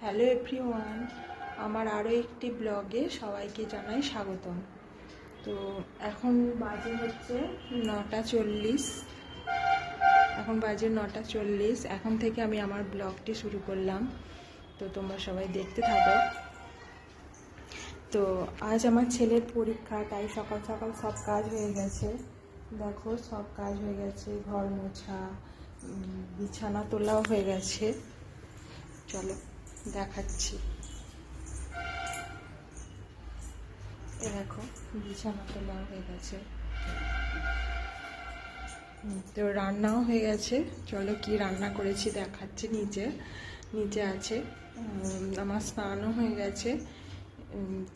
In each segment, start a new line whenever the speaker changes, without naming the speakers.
Hello everyone আমার আরও একটি ব্লগে সবাইকে জানাই স্বাগতম। তো এখন বাজে হচ্ছে নটা চল্লিশ। এখন বাজে নটা চল্লিশ, এখন থেকে আমি আমার ব্লগটি শুরু করলাম। তো তোমরা সবাই দেখতে থাকো। তো আজ আমার ছেলের পরীক্ষা, তাই সকাল সকাল সব কাজ হয়ে গেছে। দেখো সব কাজ হয়ে গেছে, ঘর মোছা বিছানা তোলাও হয়ে গেছে। চলো। দেখাচ্ছি। এ দেখো, বিছানা তোলা হয়ে গেছে। তো রান্নাও হয়ে গেছে। চলো কি রান্না করেছি দেখাচ্ছি নিচে। নিচে আছে আমার স্নানও হয়ে গেছে।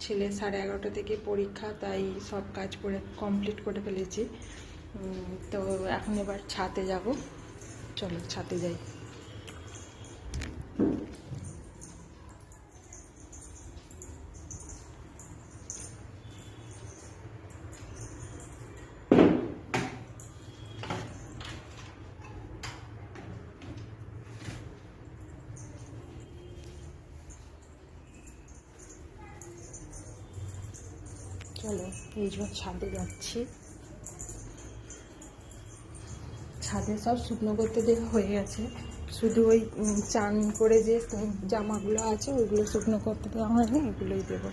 ছেলে সাড়ে এগারোটা থেকে পরীক্ষা, তাই সব কাজ করে কমপ্লিট করে ফেলেছি। তো এখন এবার ছাতে যাব। চলো ছাতে যাই। চলো, এই যে ছাদে যাচ্ছি। ছাদে সব শুকনো করতে দেওয়া হয়ে গেছে। শুধু ওই চান করে যে জামাগুলো আছে, ওইগুলো শুকনো করতে দেওয়া হয়নি, এগুলোই দেবো।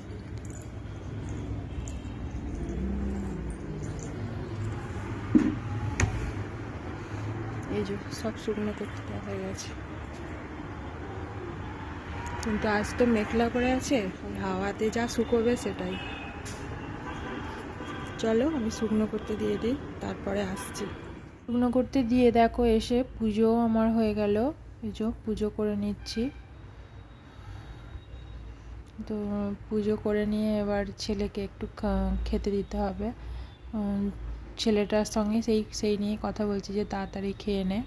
এই যে সব শুকনো করতে দেওয়া হয়ে গেছে। কিন্তু আজ তো মেঘলা করে আছে, হাওয়াতে যা শুকোবে সেটাই। চলো আমি শুকনো করতে দিয়ে দিই, তারপরে আসছি। শুকনো করতে দিয়ে দেখো এসে পুজো আমার হয়ে গেল। যে পুজো করে নিচ্ছি। তো পুজো করে নিয়ে এবার ছেলেকে একটু খেতে দিতে হবে। ছেলেটার সঙ্গে সেই সেই নিয়ে কথা বলছি যে তাড়াতাড়ি খেয়ে নে।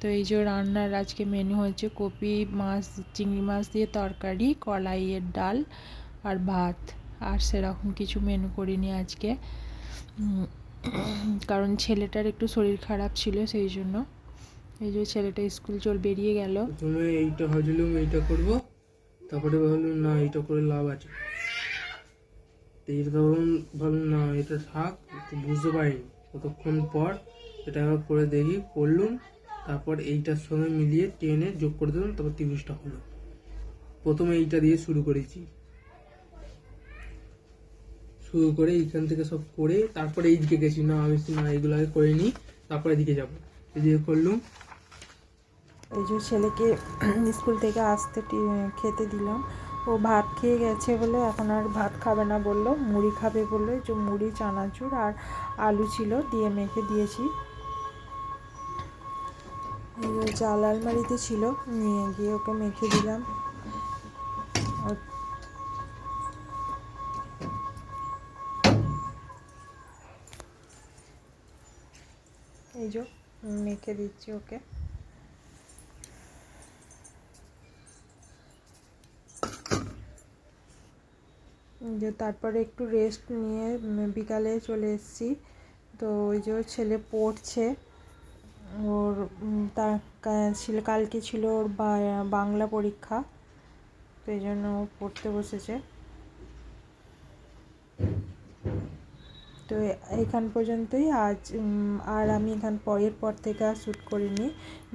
তো এই যে রান্নার আজকে মেনু হচ্ছে কপি, মাছ, চিংড়ি মাছ দিয়ে তরকারি কলাইয়ের ডাল আর ভাত। আর সেরকম কিছু মেনু করিনি আজকে। কারণ ছেলেটার একটু শরীর খারাপ ছিল সেই জন্য। এই যে ছেলেটা স্কুল চল বেরিয়ে গেল।
তুমি এইটা ভাবছিলাম এইটা করব। তারপরে ভাবলাম, না, এইটা করে লাভ আছে। এইটা তখন ভাবলাম, না, এটা থাক বুঝতে পারিনি। কতক্ষণ পর এটা আবার করে দেখি, করলুম। তারপর এইটার সঙ্গে মিলিয়ে টেনে যোগ করে দিলাম, তারপর তিরিশটা হলো। প্রথমে এইটা দিয়ে শুরু করেছি। শুরু করে এইখান থেকে সব করে তারপরে এইদিকে গেছি। না, আমি না এইগুলো আগে করে নিই, তারপরে এদিকে যাব। এদিকে করলুম।
এই যে ছেলেকে স্কুল থেকে আসতে খেতে দিলাম। ও ভাত খেয়ে গেছে বলে এখন আর ভাত খাবে না বলল, মুড়ি খাবে বলল। যে মুড়ি, চানাচুর আর আলু ছিল, দিয়ে মেখে দিয়েছি। জাল আলমারিতে ছিল, নিয়ে গিয়ে ওকে মেখে দিলাম। এই যে, মেখে দিচ্ছি ওকে। যে, তারপরে একটু রেস্ট নিয়ে বিকালে চলে এসেছি। তো ওই যে ছেলে পড়ছে। ওর তার ছিল, কালকে ছিল ওর বাংলা পরীক্ষা। তো এই জন্য ও পড়তে বসেছে। তো এখান পর্যন্তই। আজ আর আমি এখান পরের পর থেকে আর শ্যুট করিনি।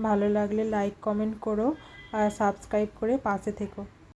ভালো লাগলে লাইক কমেন্ট করো আর সাবস্ক্রাইব করে পাশে থেকো।